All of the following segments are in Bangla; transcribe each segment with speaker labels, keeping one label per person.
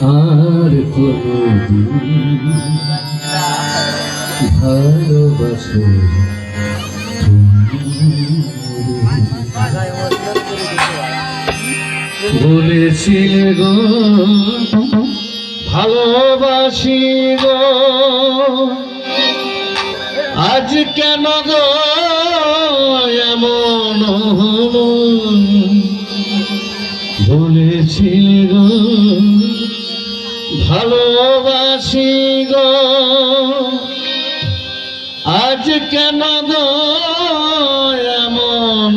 Speaker 1: আর কোনদিন ভালোবাসো বলেছিলে গো ভালোবাসি গো। আজ কেন গো এমন হলো? বলেছিলে গো ভালোবাসি গো। আজ কেন এমন এমন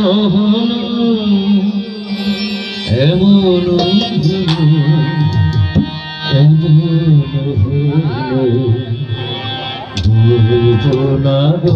Speaker 1: এমন না গো।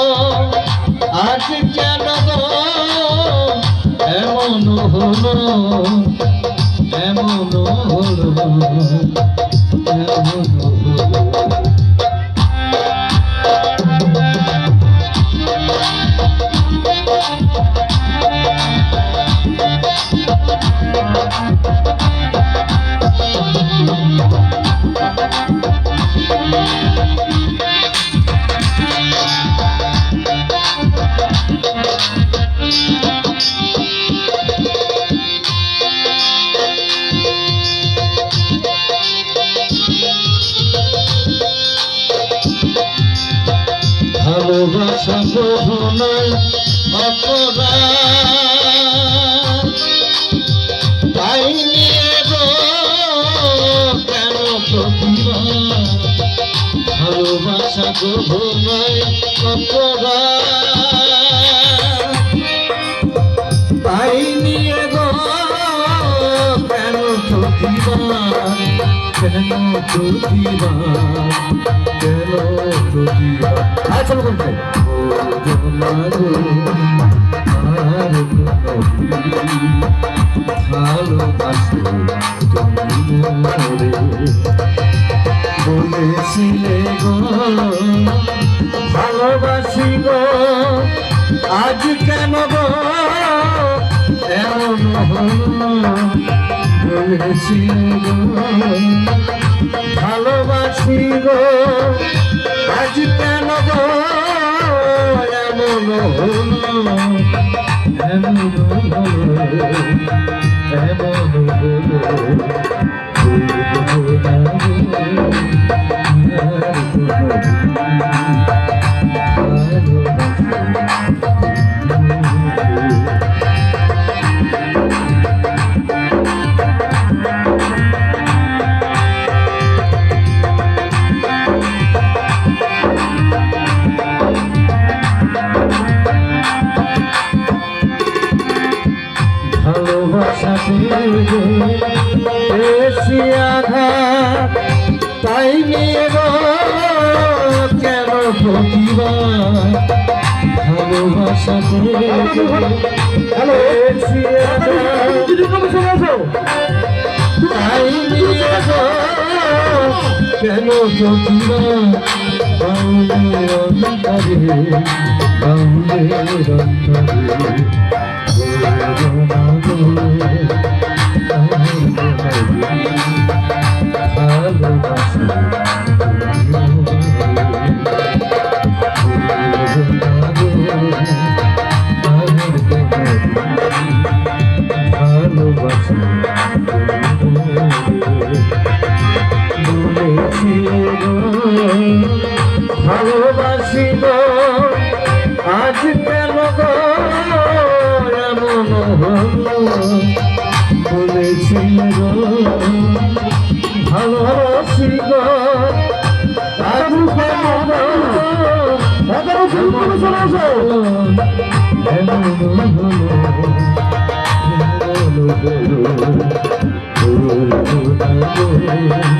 Speaker 1: আজ কেন এমন হলো এমন হলো। অপরাধ তাই নিয়ে গো কেন প্রতিবাদ ভালোবাসা কখনোই অপরাধ তাই নিয়ে গো কেন প্রতিবাদ কেন প্রতিবাদ কেন প্রতিবাদ আর চলো ভালোবাসো। তুমি বলেছিলে গো ভালোবাসি গো, আজ কেন গো? এমন বলেছিলে গো। ভালোবাসি গো, আজ কেন এমন হলো এমন হলো এমন বেশি আঘাত তাই নিয়ে গো কেন প্রতিবাদ ভালোবাসা বেশি আঘাত কেন বাউলের অন্তরে অন্তরে। বলেছিল ভালোবাসি গো Thank you.